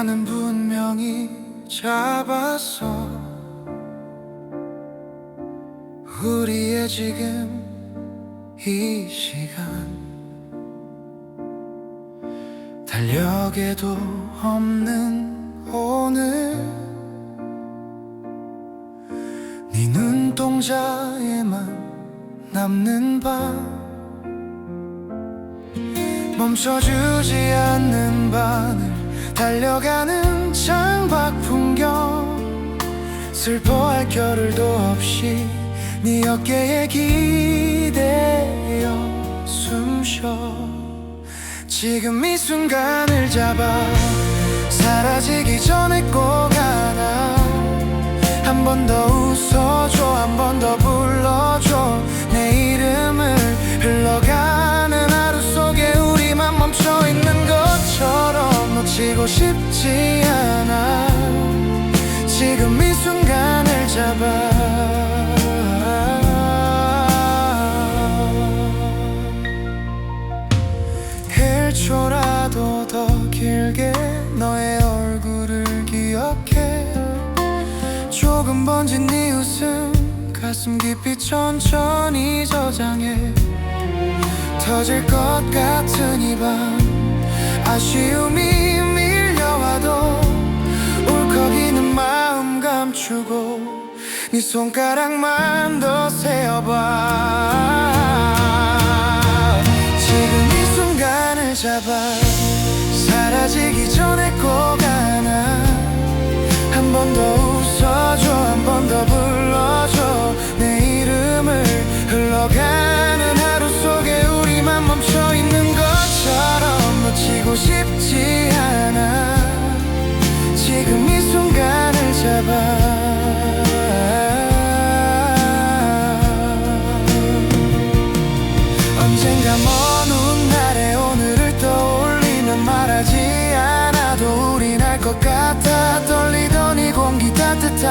나는 분명히 잡았어. 우리의 지금 이 시간. 달력에도 없는 오늘. 네 눈동자에만 남는 밤. 멈춰주지 않는 바늘 달려가는 창밖 풍경. 슬퍼할 겨를도 없이 네 어깨에 기대어 숨쉬어. 지금 이 순간을 잡아. 사라지기 전에 꼭 안아 싶지 않아. 지금 이 순간을 잡아. 1초라도 더 길게 너의 얼굴을 기억해. 조금 번진 네 웃음 가슴 깊이 천천히 저장해. 터질 것 같은 이 밤 아쉬움이 네 손가락만 더 세어봐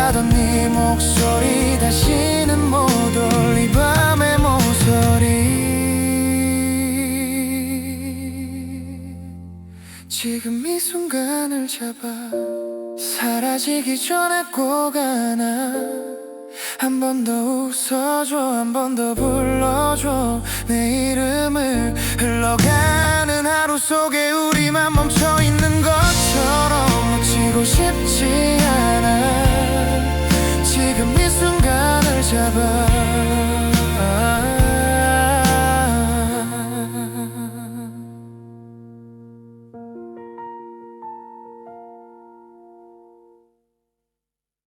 따뜻하던 네 목소리 다시는 못 올 이 밤의 모서리. 지금 이 순간을 잡아 사라지기 전에 꼭 안아 한 번 더 웃어줘 한 번 더 불러줘. 내 이름을 흘러가는 하루 속에 우리만 멈춰 있는